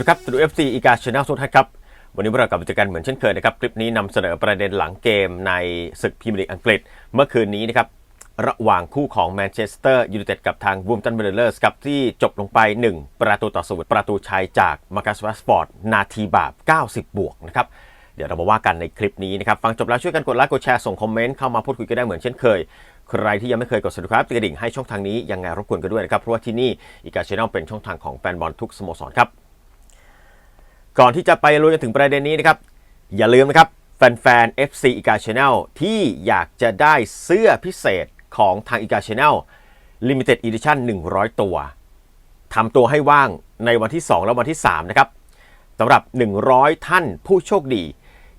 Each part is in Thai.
วัสดีครับตูเอฟซีอีกาชแนลทุกท่านครับ วันนี้เรากลับมาเจอกันเหมือนเช่นเคยนะครับ คลิปนี้นำเสนอประเด็นหลังเกมในศึกพรีเมียร์ลีกอังกฤษ เมื่อคืนนี้นะครับ ระหว่างคู่ของแมนเชสเตอร์ยูไนเต็ดกับทางวูมตันเบลเลอร์สครับ ที่จบลงไป 1 ประตูต่อศูนย์ประตูชัยจากมาร์คัสแรชฟอร์ดนาทีบาป 90 บวกนะครับเดี๋ยวเรามาว่ากันในคลิปนี้นะครับ ฟังจบแล้วช่วยกันกดไลค์กดแชร์ส่งคอมเมนต์เข้ามาพูดคุยกันได้เหมือนเช่นเคย ใครที่ยังไม่เคยกด subscribe ติดกระดิ่งให้ช่องทางนี้ยังไงรบกวนกันด้วยนะครับเพราะว่าที่นี่อีกาช n นลเป็นช่องทางของแฟนบอลทุกสโมสรครับ ก่อนที่จะไปลุยกันถึงประเด็นนี้นะครับ อย่าลืมนะครับ แฟนๆ FC อีกาช n นลที่อยากจะได้เสื้อพิเศษของทางอีกาช n นล Limited Edition 100 ตัวทำตัวให้ว่างในวันที่ 2 และวันที่ 3 นะครับสำหรับ 100 ท่านผู้โชคดี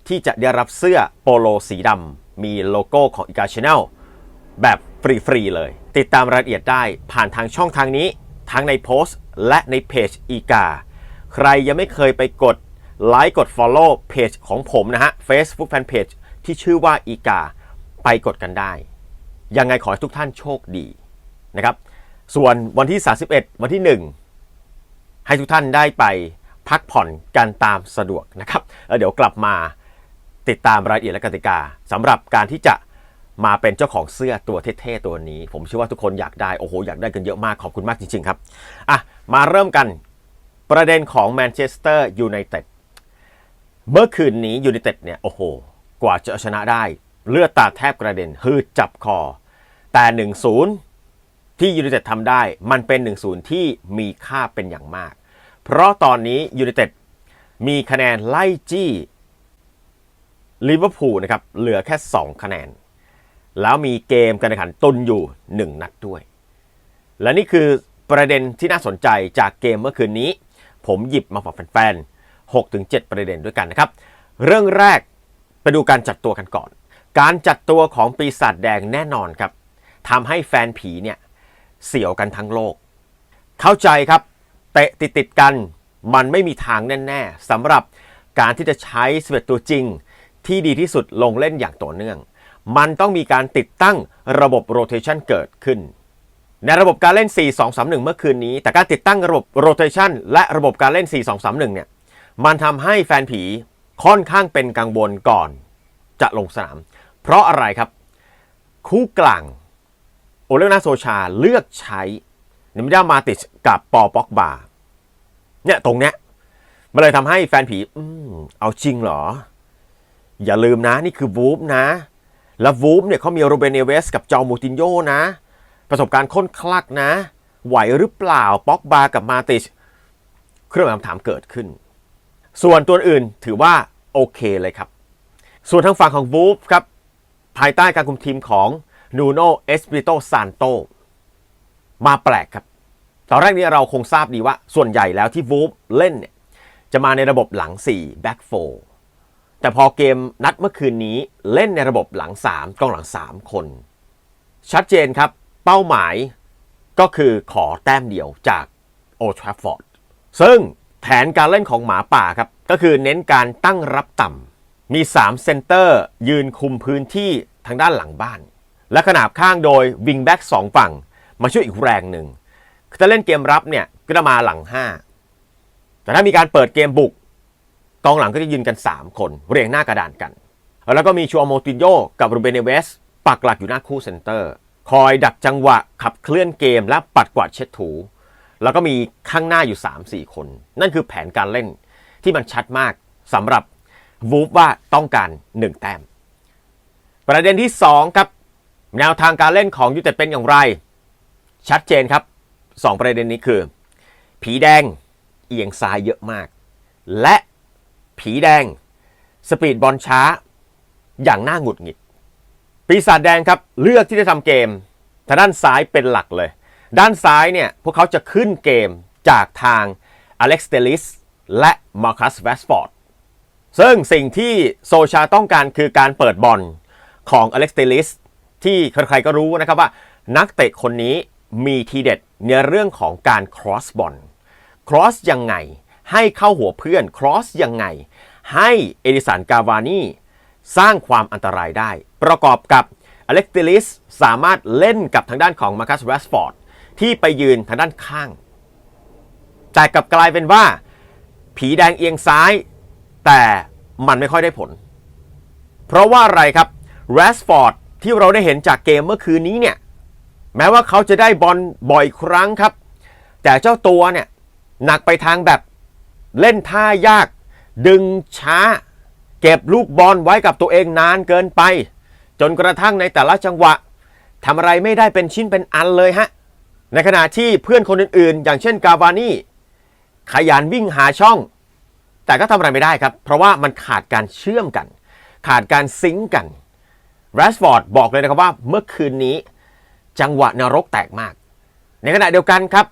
ที่จะได้รับเสื้อโปโลสีดำมีโลโก้ของอีกาช n นลแบบฟรีๆเลย ติดตามรายละเอียดได้ผ่านทางช่องทางนี้ ทั้งในโพสต์ และในเพจอีกา ใครยังไม่เคยไปกดไลค์กด Follow เพจของผมนะฮะ Facebook Fanpage ที่ชื่อว่าอีกาไปกดกันได้ ยังไงขอให้ทุกท่านโชคดีนะครับ ส่วนวันที่ 31 วันที่ 1 ให้ทุกท่านได้ไปพักผ่อนกันตามสะดวกนะครับแล้วเดี๋ยวกลับมาติดตามรายละเอียดและกติกาสำหรับการที่จะมาเป็นเจ้าของเสื้อตัวเท่ๆตัวนี้ ผมเชื่อว่าทุกคนอยากได้ โอ้โห อยากได้กันเยอะมาก ขอบคุณมากจริงๆครับ อะ มาเริ่มกัน ประเด็นของแมนเชสเตอร์ยูไนเต็ดเมื่อคืนนี้ยูไนเต็ดเนี่ยโอ้โห กว่าจะเอาชนะได้ เลือดตาแทบกระเด็นฮืดจับคอ แต่ 1-0 ที่ยูไนเต็ดทำได้ มันเป็น 1-0 ที่มีค่าเป็นอย่างมาก เพราะตอนนี้ยูไนเต็ดมีคะแนนไล่จี้ลิเวอร์พูลนะครับเหลือแค่ 2 คะแนน แล้วมีเกมการแข่งขันตุนอยู่ 1 นัดด้วย และนี่คือประเด็นที่น่าสนใจจากเกมเมื่อคืนนี้ ผมหยิบมาฝากแฟนๆ6-7 ประเด็นด้วยกันนะครับ เรื่องแรกไปดูการจัดตัวกันก่อน การจัดตัวของปีศาจแดงแน่นอนครับทำให้แฟนผีเนี่ยเสียวกันทั้งโลก เข้าใจครับเตะติดติดกันมันไม่มีทางแน่ๆสำหรับการที่จะใช้11ตัวจริง ที่ดีที่สุดลงเล่นอย่างต่อเนื่อง มันต้องมีการติดตั้งระบบโรเ t ชันเกิดขึ้น ในระบบการเล่น 4-2-3-1 เมื่อคืนนี้ แต่การติดตั้งระบบโรเ t ชันและระบบการเล่น 4-2-3-1 เนี่ย มันทำให้แฟนผีค่อนข้างเป็นกังวลก่อนจะลงสนาม เพราะอะไรครับ คู่กลาง โอเลนาโซชาเลือกใช้นิมิดามาติชกับปอป็อกบาเนี่ยตรงเนี้ยมันเลยทำให้แฟนผีอืมเอาจริงเหรอ อย่าลืมนะนี่คือวูฟนะ แล้ววูฟเนี่ยเขามีโรเบนเนเวสกับจอมูตินโยนะ ประสบการณ์ค้นคลักนะ ไหวหรือเปล่าป็อกบากับมาติช เครื่องหมายคำถามเกิดขึ้น ส่วนตัวอื่นถือว่าโอเคเลยครับ ส่วนทางฝั่งของวูฟครับ ภายใต้การคุมทีมของนูโนเอสปิโตซานโตมาแปลกครับ ตอนแรกนี้เราคงทราบดีว่า ส่วนใหญ่แล้วที่วูฟเล่นเนี่ยจะมาในระบบหลัง4แบ็กโฟแต่พอเกมนัดเมื่อคืนนี้เล่นในระบบหลัง 3กองหลัง 3 คน ชัดเจนครับ เป้าหมายก็คือขอแต้มเดียวจากโอทราฟอร์ดซึ่งแผนการเล่นของหมาป่าครับ ก็คือเน้นการตั้งรับต่ำมี 3 เซนเตอร์ยืนคุมพื้นที่ทางด้านหลังบ้าน และขนาบข้างโดยวิงแบ็กสองฝั่ง มาช่วยอีกแรงหนึ่งถ้าเล่นเกมรับเนี่ยก็จะมาหลัง 5 แต่ถ้ามีการเปิดเกมบุกกองหลังก็จะยืนกัน 3 คน เรียงหน้ากระดานกัน แล้วก็มีชัวโมตินโยกับรูเบเนเวสปักหลักอยู่หน้าคู่เซนเตอร์ คอยดักจังหวะขับเคลื่อนเกมและปัดกวาดเช็ดถู แล้วก็มีข้างหน้าอยู่ 3-4 คน นั่นคือแผนการเล่นที่มันชัดมากสำหรับวูฟว่าต้องการ 1 แต้ม ประเด็นที่ 2 ครับ แนวทางการเล่นของยูเต็ดเป็นอย่างไร ชัดเจนครับ 2 ประเด็นนี้คือ ผีแดงเอียงซ้ายเยอะมาก และผีแดง สปีดบอลช้าอย่างน่าหงุดหงิด ปีศาจแดงครับเลือกที่จะทำเกมทางด้านซ้ายเป็นหลักเลย ด้านซ้ายเนี่ยพวกเขาจะขึ้นเกมจากทางอเล็กซ์เตลิสและมาร์คัสแวสฟอร์ดซึ่งสิ่งที่โซชาต้องการคือการเปิดบอลของอเล็กซ์เตลิสที่ใครๆก็รู้นะครับว่า นักเตะคนนี้มีทีเด็ดในเรื่องของการครอสบอลครอสยังไง ให้เข้าหัวเพื่อนครอสยังไง ให้เอดิสันกาวานี สร้างความอันตรายได้ ประกอบกับอเล็กติลิสสามารถเล่นกับทางด้านของมาร์คัสแรสฟอร์ดที่ไปยืนทางด้านข้าง แต่กลับกลายเป็นว่า ผีแดงเอียงซ้าย แต่มันไม่ค่อยได้ผล เพราะว่าอะไรครับแรสฟอร์ดที่เราได้เห็นจากเกมเมื่อคืนนี้เนี่ย แม้ว่าเขาจะได้บอลบ่อยครั้งครับ แต่เจ้าตัวเนี่ย หนักไปทางแบบเล่นท่ายาก ดึงช้า เก็บลูกบอลไว้กับตัวเองนานเกินไป จนกระทั่งในแต่ละจังหวะทำอะไรไม่ได้เป็นชิ้นเป็นอันเลยฮะ ในขณะที่เพื่อนคนอื่นๆ อย่างเช่นกาวานี่ขยันวิ่งหาช่อง แต่ก็ทำอะไรไม่ได้ครับ เพราะว่ามันขาดการเชื่อมกัน ขาดการซิงก์กันแรสฟอร์ดบอกเลยนะครับว่าเมื่อคืนนี้ จังหวะนรกแตกมาก ในขณะเดียวกันครับ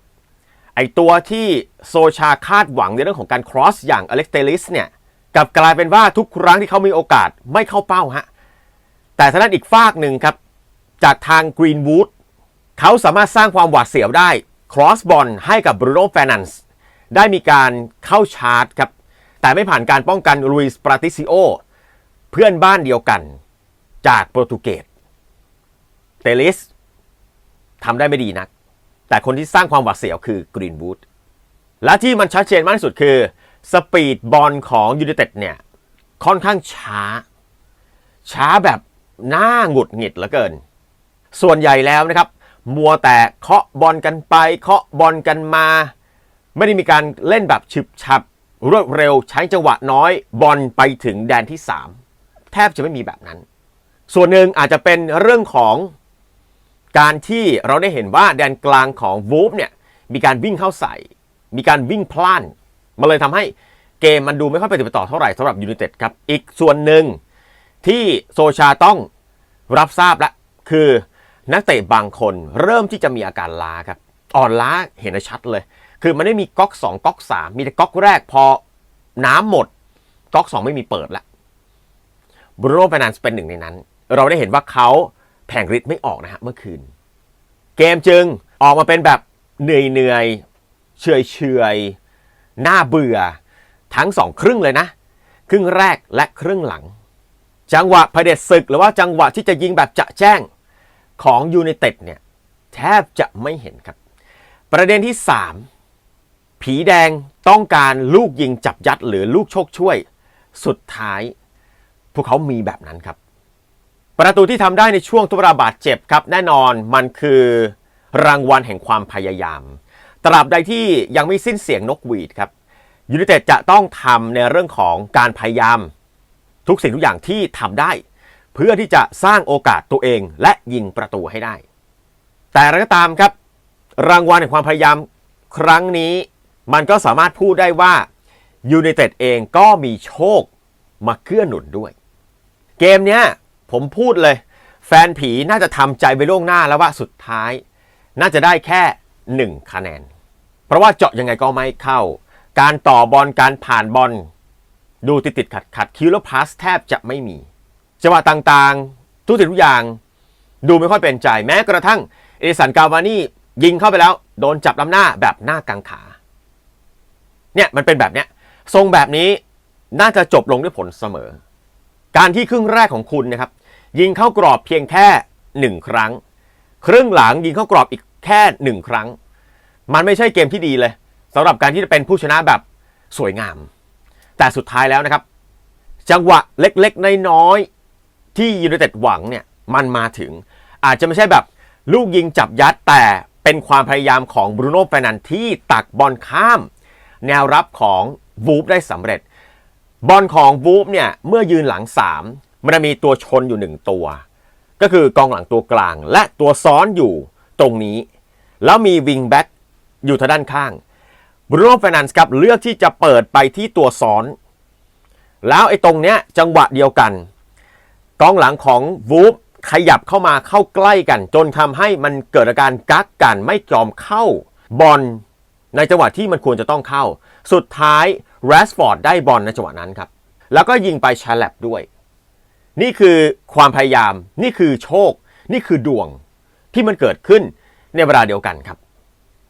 ไอตัวที่โซชาคาดหวังในเรื่องของการครอสอย่างอเล็กเตลิสเนี่ย กลับกลายเป็นว่าทุกครั้งที่เขามีโอกาสไม่เข้าเป้าฮะแต่ทางด้านอีกฝากหนึ่งครับ จากทางกรีนวูดเขาสามารถสร้างความหวาดเสียวได้ครอสบอลให้กับบรูโน่แฟนันส์ได้มีการเข้าชาร์จครับ แต่ไม่ผ่านการป้องกันลุยส์ปราติซิโอเพื่อนบ้านเดียวกันจากโปรตุเกสเตลิสทำได้ไม่ดีนัก แต่คนที่สร้างความหวาดเสียวคือกรีนวูดและที่มันชัดเจนมากที่สุดคือ สปีดบอลของยู i นเต็ดเนี่ย ค่อนข้างช้า ช้าแบบน่าหงุดหงิดเหลือเกิน ส่วนใหญ่แล้วนะครับ มัวแต่เคาะบอลกันไป เคาะบอลกันมา ไม่ได้มีการเล่นแบบฉึบฉับรวดเร็วใช้จังหวะน้อยบอลไปถึงแดนที่ 3 แทบจะไม่มีแบบนั้น ส่วนหนึ่งอาจจะเป็นเรื่องของการที่เราได้เห็นว่าแดนกลางของวูฟเนี่ยมีการวิ่งเข้าใส่ มีการวิ่งพล่าน มันเลยทำให้เกมมันดูไม่ค่อยไปฏิปต่อเท่าไหร่สำหรับยู i นเต็ดครับ อีกส่วนหนึ่งที่โซชาต้องรับทราบแล้วคือนักเตะบางคนเริ่มที่จะมีอาการล้าครับ อ่อนล้าเห็นชัดเลย คือมันไม่มีก๊อก2ก๊อก3 มีแต่ก๊อกแรกพอน้ำหมดก๊อก 2 ไม่มีเปิดละบรูโน่ฟนานซ์เป็นหนึ่งในนั้น เราได้เห็นว่าเขาแผงฤทธิ์ไม่ออกนะฮะเมื่อคืน เกมจึงออกมาเป็นแบบเหนื่อยเหนื่อยเฉยเฉย น่าเบื่อทั้งสองครึ่งเลยนะ ครึ่งแรกและครึ่งหลัง จังหวะเผด็จศึกหรือว่าจังหวะที่จะยิงแบบจะแจ้งของยู i นเต็ดเนี่ยแทบจะไม่เห็นครับ ประเด็นที่ 3 ผีแดงต้องการลูกยิงจับยัดหรือลูกโชคช่วย สุดท้าย พวกเขามีแบบนั้นครับ ประตูที่ทำได้ในช่วงทุบราบาดเจ็บครับ แน่นอนมันคือรางวัลแห่งความพยายาม ตราบใดที่ยังไม่สิ้นเสียงนกหวีดครับยู i นเต็ดจะต้องทำในเรื่องของการพยายาม ทุกสิ่งทุกอย่างที่ทำได้ เพื่อที่จะสร้างโอกาสตัวเองและยิงประตูให้ได้ แต่อะไรก็ตามครับ รางวัลแห่งความพยายามครั้งนี้ มันก็สามารถพูดได้ว่ายู i นเต็ดเองก็มีโชคมาเกื้อหนุนด้วย เกมเนี้ยผมพูดเลย แฟนผีน่าจะทำใจไปล่วงหน้าแล้วว่าสุดท้าย น่าจะได้แค่ 1 คะแนน เพราะว่าเจาะยังไงก็ไม่เข้า การต่อบอลการผ่านบอล ดูติดติดขัดขัดคิวแล้วพาสแทบจะไม่มีจังหวะต่างๆ ทุกสิ่งทุกอย่าง ดูไม่ค่อยเป็นใจ แม้กระทั่งเอดิสันกาวานี่ยิงเข้าไปแล้ว โดนจับลำหน้าแบบหน้ากังขา เนี่ยมันเป็นแบบเนี้ยทรงแบบนี้น่าจะจบลงด้วยผลเสมอ การที่ครึ่งแรกของคุณนะครับ ยิงเข้ากรอบเพียงแค่หนึ่งครั้ง ครึ่งหลังยิงเข้ากรอบอีก แค่หนึ่งครั้ง มันไม่ใช่เกมที่ดีเลยสำหรับการที่จะเป็นผู้ชนะแบบสวยงาม แต่สุดท้ายแล้วนะครับ จังหวะเล็กๆน้อยๆที่ยู i นเต็ดหวังเนี่ยมันมาถึง อาจจะไม่ใช่แบบลูกยิงจับยัดแต่เป็นความพยายามของบรูโน่แฟนันที่ตักบอลข้าม แนวรับของวูฟได้สำเร็จ บอลของวูฟเนี่ยเมื่อยืนหลัง 3 มันมีตัวชนอยู่ 1 ตัว ก็คือกองหลังตัวกลางและตัวซ้อนอยู่ ตรงนี้ แล้วมีวิงแบ็กอยู่ทางด้านข้างบรูโน่แฟนันส์ครับเลือกที่จะเปิดไปที่ตัวซ้อน แล้วไอ้ตรงเนี้ยจังหวะเดียวกันกองหลังของวูฟขยับเข้ามาเข้าใกล้กัน จนทำให้มันเกิดอาการกักกันไม่ยอมเข้าบอลในจังหวะที่มันควรจะต้องเข้า สุดท้ายแรสฟอร์ดได้บอลในจังหวะนั้นครับ แล้วก็ยิงไปชาแลบด้วย นี่คือความพยายาม นี่คือโชค นี่คือดวง ที่มันเกิดขึ้นในเวลาเดียวกันครับ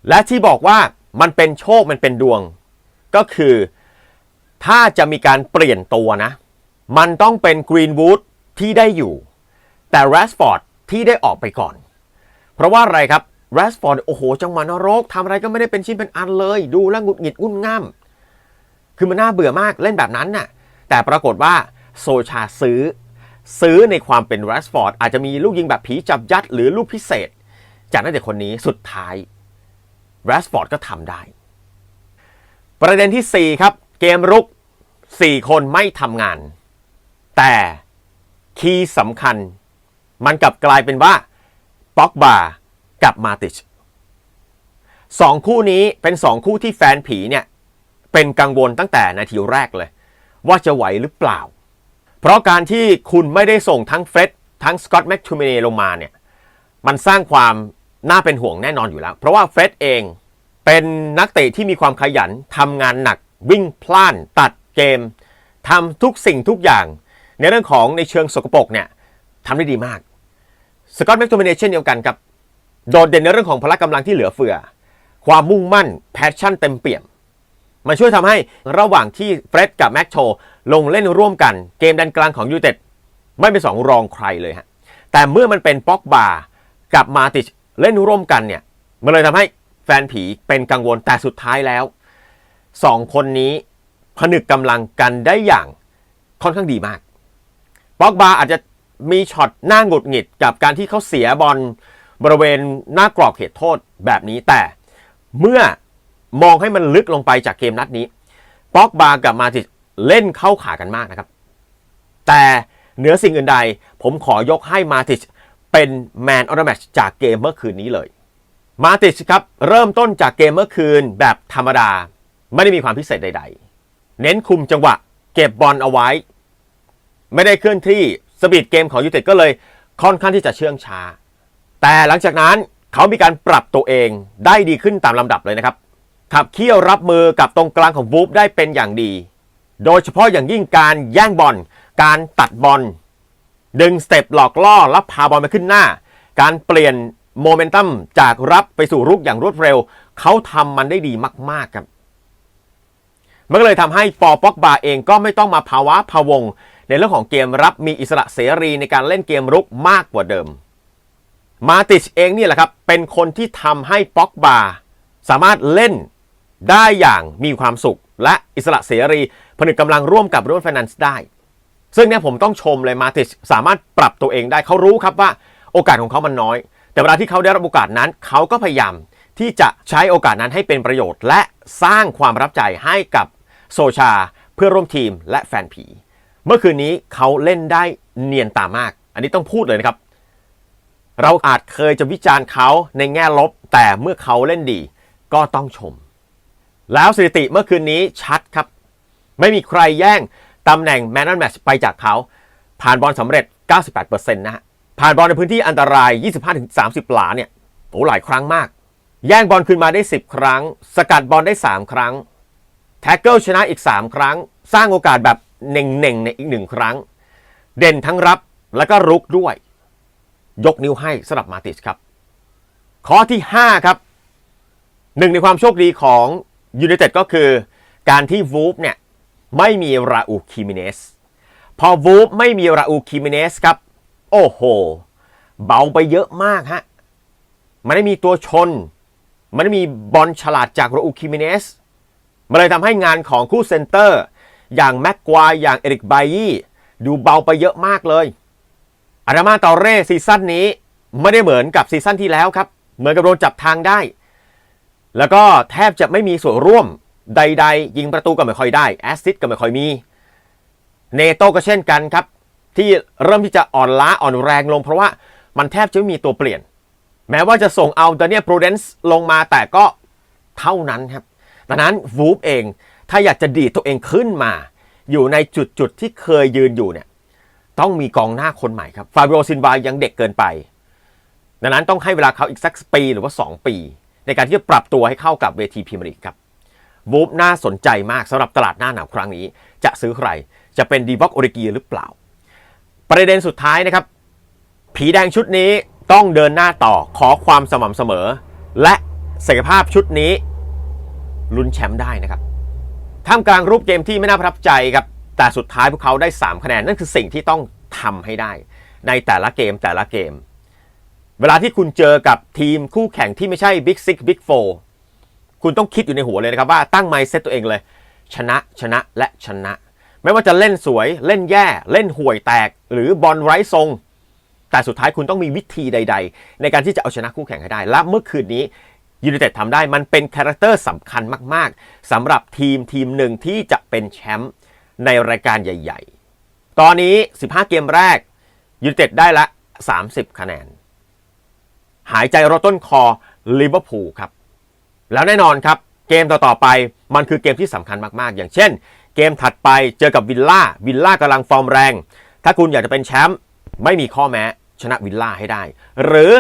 และที่บอกว่ามันเป็นโชคมันเป็นดวง ก็คือถ้าจะมีการเปลี่ยนตัวนะ มันต้องเป็นกรีนวูดที่ได้อยู่ แต่แรสฟอร์ดที่ได้ออกไปก่อน เพราะว่าอะไรครับแรสฟอร์ดโอ้โห จังหวะนรกทำอะไรก็ไม่ได้เป็นชิ้นเป็นอันเลย ดูแล้วหงุดหงิดงุ่นง่ามคือมันน่าเบื่อมากเล่นแบบนั้นน่ะแต่ปรากฏว่าโซชาซื้อ ซื้อในความเป็นแรสฟอร์ดอาจจะมีลูกยิงแบบผีจับยัด หรือลูกพิเศษ จากนักเตะคนนี้สุดท้ายแรสฟอร์ดก็ทำได้ ประเด็นที่ 4 ครับ เกมรุก 4 คนไม่ทำงาน แต่คีย์สำคัญ มันกลับกลายเป็นว่าป็อกบากับมาติชสองคู่นี้เป็นสองคู่ที่แฟนผีเนี่ย เป็นกังวลตั้งแต่นาทีแรกเลย ว่าจะไหวหรือเปล่า เพราะการที่คุณไม่ได้ส่งทั้งเฟร็ดทั้งสกอตแม็กทูเมเนลงมาเนี่ยมันสร้างความน่าเป็นห่วงแน่นอนอยู่แล้ว เพราะว่าเฟร็ดเองเป็นนักเตะที่มีความขยันทำงานหนักวิ่งพล่านตัดเกมทำทุกสิ่งทุกอย่าง ในเรื่องของในเชิงสกปรกเนี่ยทำได้ดีมากสกอตแม็กทูเมเนเช่นเดียวกันครับ โดดเด่นในเรื่องของพละกำลังที่เหลือเฟือ ความมุ่งมั่นแพชชั่นเต็มเปี่ยม มันช่วยทำให้ระหว่างที่เฟร็ดกับแม็กโชลงเล่นร่วมกันเกมดันกลางของยูเต็ดไม่เป็นสองรองใครเลยฮะแต่เมื่อมันเป็นป็อกบากับมาติชเล่นร่วมกันเนี่ยมันเลยทำให้แฟนผีเป็นกังวลแต่สุดท้ายแล้วสองคนนี้ผนึกกำลังกันได้อย่างค่อนข้างดีมากป็อกบาอาจจะมีช็อตหน้าหงุดหงิดกับการที่เขาเสียบอลบริเวณหน้ากรอบเขตโทษแบบนี้แต่เมื่อ มองให้มันลึกลงไปจากเกมนัดนี้ป็อกบากับมาติชเล่นเข้าขากันมากนะครับ แต่เหนือสิ่งอื่นใด ผมขอยกให้มาติชเป็นแมนออ t แมชจากเกมเมื่อคืนนี้เลย มาติชครับ เริ่มต้นจากเกมเมื่อคืนแบบธรรมดา ไม่ได้มีความพิเศษใด ๆ เน้นคุมจังหวะ เก็บบอลเอาไว้ ไม่ได้เคลื่อนที่สปีดเกมของยูเต็ดก็เลยค่อนข้างที่จะเชื่องช้า แต่หลังจากนั้นเขามีการปรับตัวเองได้ดีขึ้นตามลำดับเลยนะครับ ขับเคี่ยวรับมือกับตรงกลางของวูฟได้เป็นอย่างดี โดยเฉพาะอย่างยิ่งการแย่งบอล การตัดบอล ดึงสเต็ปหลอกล่อแล้วพาบอลไปขึ้นหน้า การเปลี่ยนโมเมนตัมจากรับไปสู่รุกอย่างรวดเร็ว เขาทำมันได้ดีมาก ๆครับ มันก็เลยทำให้ปอป็อกบาเองก็ไม่ต้องมาภาวะพะวง ในเรื่องของเกมรับมีอิสระเสรีในการเล่นเกมรุกมากกว่าเดิม มาติชเองนี่แหละครับ เป็นคนที่ทำให้ป็อกบาสามารถเล่น ได้อย่างมีความสุข และอิสระเสรี ผนึกกำลังร่วมกับรุ่นฟินแลนซ์ได้ ซึ่งเนี่ยผมต้องชมเลยมาติชสามารถปรับตัวเองได้เขารู้ครับว่าโอกาสของเขามันน้อย แต่เวลาที่เขาได้รับโอกาสนั้นเขาก็พยายามที่จะใช้โอกาสนั้นให้เป็นประโยชน์ และสร้างความรับใจให้กับโซชา เพื่อร่วมทีมและแฟนผี เมื่อคืนนี้เขาเล่นได้เนียนตามาก อันนี้ต้องพูดเลยนะครับ เราอาจเคยจะวิจารณ์เขาในแง่ลบ แต่เมื่อเขาเล่นดี ก็ต้องชม แล้วสถิติเมื่อคืนนี้ชัดครับ ไม่มีใครแย่งตำแหน่งแมนน m แมชไปจากเขา ผ่านบอลสำเร็จ 98%นะฮะผ่านบอลในพื้นที่อันตราย 25-30 หลาเนี่ยโอ้หลายครั้งมาก แย่งบอลคืนมาได้ 10 ครั้ง สกัดบอลได้ 3 ครั้ง แท็กเกิลชนะอีก 3 ครั้ง สร้างโอกาสแบบเน่งๆในอีกหนึ่งครั้ง เด่นทั้งรับแล้วก็รุกด้วย ยกนิ้วให้สำหรับมาติสครับ ข้อที่ 5 ครับหนึ่งในความโชคดีของ ยูไนเต็ดก็คือการที่วูฟเนี่ยไม่มีราอูคิมิเนส พอวูฟไม่มีราอูคิมิเนสครับ โอ้โห เบาไปเยอะมากฮะ มันไม่มีตัวชน มันไม่มีบอลฉลาดจากราอูคิมิเนส มันเลยทำให้งานของคู่เซนเตอร์ อย่างแม็กควายอย่างเอริกไบยี่ดูเบาไปเยอะมากเลยอารามาตอเร่ซีซั่นนี้ไม่ได้เหมือนกับซีซั่นที่แล้วครับ เหมือนกับโดนจับทางได้ แล้วก็แทบจะไม่มีส่วนร่วมใด ๆ ยิงประตูก็ไม่ค่อยได้แอสซิสก็ไม่ค่อยมี เนโตก็เช่นกันครับ ที่เริ่มที่จะอ่อนล้าอ่อนแรงลง เพราะว่ามันแทบจะไม่มีตัวเปลี่ยน แม้ว่าจะส่งเอาดานิเอลโปรเดนซ์ลงมาแต่ก็เท่านั้นครับดังนั้นวูฟเองถ้าอยากจะดีดตัวเองขึ้นมา อยู่ในจุดจุดๆที่เคยยืนอยู่เนี่ยต้องมีกองหน้าคนใหม่ครับฟาบิโอซินวายังเด็กเกินไป ดังนั้นต้องให้เวลาเขาอีกสักปีหรือว่า 2 ปี ในการที่จะปรับตัวให้เข้ากับเวทีพรีเมียร์ลีกครับวูฟน่าสนใจมากสำหรับตลาดหน้าหนาวครั้งนี้ จะซื้อใครจะเป็นดีบ็อกโอริกีหรือเปล่า ประเด็นสุดท้ายนะครับ ผีแดงชุดนี้ต้องเดินหน้าต่อขอความสม่ำเสมอ และศักยภาพชุดนี้ลุ้นแชมป์ได้นะครับท่ามกลางรูปเกมที่ไม่น่าประทับใจครับแต่สุดท้ายพวกเขาได้ 3 คะแนนนั่นคือสิ่งที่ต้องทำให้ได้ ในแต่ละเกมแต่ละเกม เวลาที่คุณเจอกับทีมคู่แข่งที่ไม่ใช่ Big Six Big Four คุณต้องคิดอยู่ในหัวเลยนะครับว่าตั้งไมซ์เซตตัวเองเลย ชนะชนะและชนะ ไม่ว่าจะเล่นสวยเล่นแย่ เล่นห่วยแตก หรือบอลไร้ทรง แต่สุดท้ายคุณต้องมีวิธีใด ๆ ในการที่จะเอาชนะคู่แข่งให้ได้ และเมื่อคืนนี้ยูไนเต็ดทำได้มันเป็นคาแรคเตอร์สำคัญมากๆสำหรับทีมทีมหนึ่งที่จะเป็นแชมป์ในรายการใหญ่ ๆ ตอนนี้ 15 เกมแรกยูไนเต็ดได้ละ 30 คะแนน หายใจรถต้นคอลิเวอร์พูลครับ แล้วแน่นอนครับ เกมต่อๆไปมันคือเกมที่สำคัญมากๆ อย่างเช่น เกมถัดไปเจอกับวิลล่าวิลล่ากำลังฟอร์มแรง ถ้าคุณอยากจะเป็นแชมป์ไม่มีข้อแม้ชนะวิลล่าให้ได้ หรือ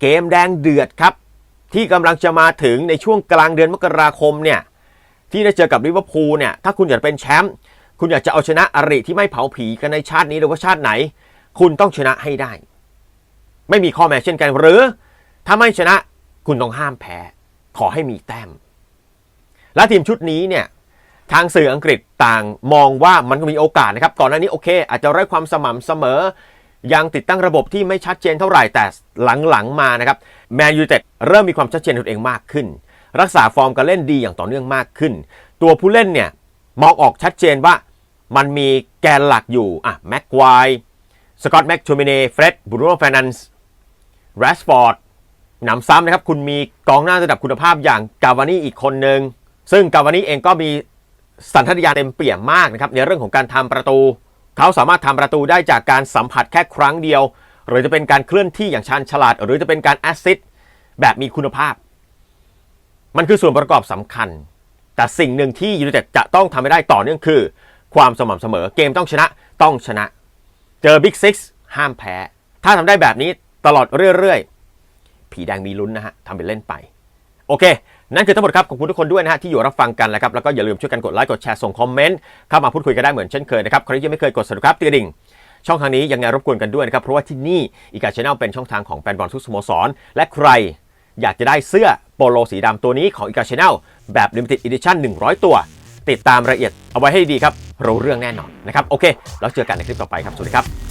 เกมแดงเดือดครับ ที่กำลังจะมาถึงในช่วงกลางเดือนมกราคมเนี่ยที่ได้เจอกับลิเวอร์พูลเนี่ยถ้าคุณอยากเป็นแชมป์คุณอยากจะเอาชนะอริที่ไม่เผาผีกันในชาตินี้หรือว่าชาติไหน คุณต้องชนะให้ได้ ไม่มีข้อแม้เช่นกัน หรือถ้าไม่ชนะคุณต้องห้ามแพ้ ขอให้มีแต้ม และทีมชุดนี้เนี่ยทางสื่ออังกฤษต่างมองว่ามันก็มีโอกาสนะครับ ก่อนหน้านี้โอเค อาจจะไร้ความสม่ำเสมอ ยังติดตั้งระบบที่ไม่ชัดเจนเท่าไหร่แต่หลังๆมานะครับแมนยูเต็ดเริ่มมีความชัดเจนตัวเองมากขึ้น รักษาฟอร์มการเล่นดีอย่างต่อเนื่องมากขึ้น ตัวผู้เล่นเนี่ยมองออกชัดเจนว่ามันมีแกนหลักอยู่อะแม็กควายสกอตแม็กโชมิเน่เฟร็ดบรูโน่เฟรนันส์ แรชฟอร์ดหนำซ้ำนะครับ คุณมีกองหน้าระดับคุณภาพอย่างกาวานี่อีกคนหนึ่ง ซึ่งกาวานี่เองก็มีสัญชาตญาณเต็มเปี่ยมมากนะครับในเรื่องของการทำประตู เขาสามารถทำประตูได้จากการสัมผัสแค่ครั้งเดียว หรือจะเป็นการเคลื่อนที่อย่างชาญฉลาด หรือจะเป็นการแอสซิสต์แบบมีคุณภาพ มันคือส่วนประกอบสำคัญ แต่สิ่งหนึ่งที่ยูไนเต็ดจะต้องทำให้ได้ต่อเนื่องคือ ความสม่ำเสมอเกมต้องชนะต้องชนะ เจอบิ๊กซิกห้ามแพ้ ถ้าทำได้แบบนี้ ตลอดเรื่อยๆ ผีแดงมีลุ้นนะฮะทำเป็นเล่นไป โอเค นั่นคือทั้งหมดครับ ขอบคุณทุกคนด้วยนะฮะที่อยู่รับฟังกันแล้วครับ แล้วก็อย่าลืมช่วยกันกดไลค์ กดแชร์ ส่งคอมเมนต์ เข้ามาพูดคุยกันได้เหมือนเช่นเคยนะครับ ใครที่ยังไม่เคยกด subscribe ตีกระดิ่ง ช่องทางนี้ยังไงรบกวนกันด้วยนะครับ เพราะว่าที่นี่อีกาชแนลเป็นช่องทางของแฟนบอลทุกสโมสร และใครอยากจะได้เสื้อโปโลสีดำตัวนี้ของอีกาชแนลแบบ limited edition 100 ตัว ติดตามรายละเอียดเอาไว้ให้ดีครับรู้เรื่องแน่นอนนะครับโอเค แล้วเจอกันในคลิปต่อไปครับสวัสดีครับ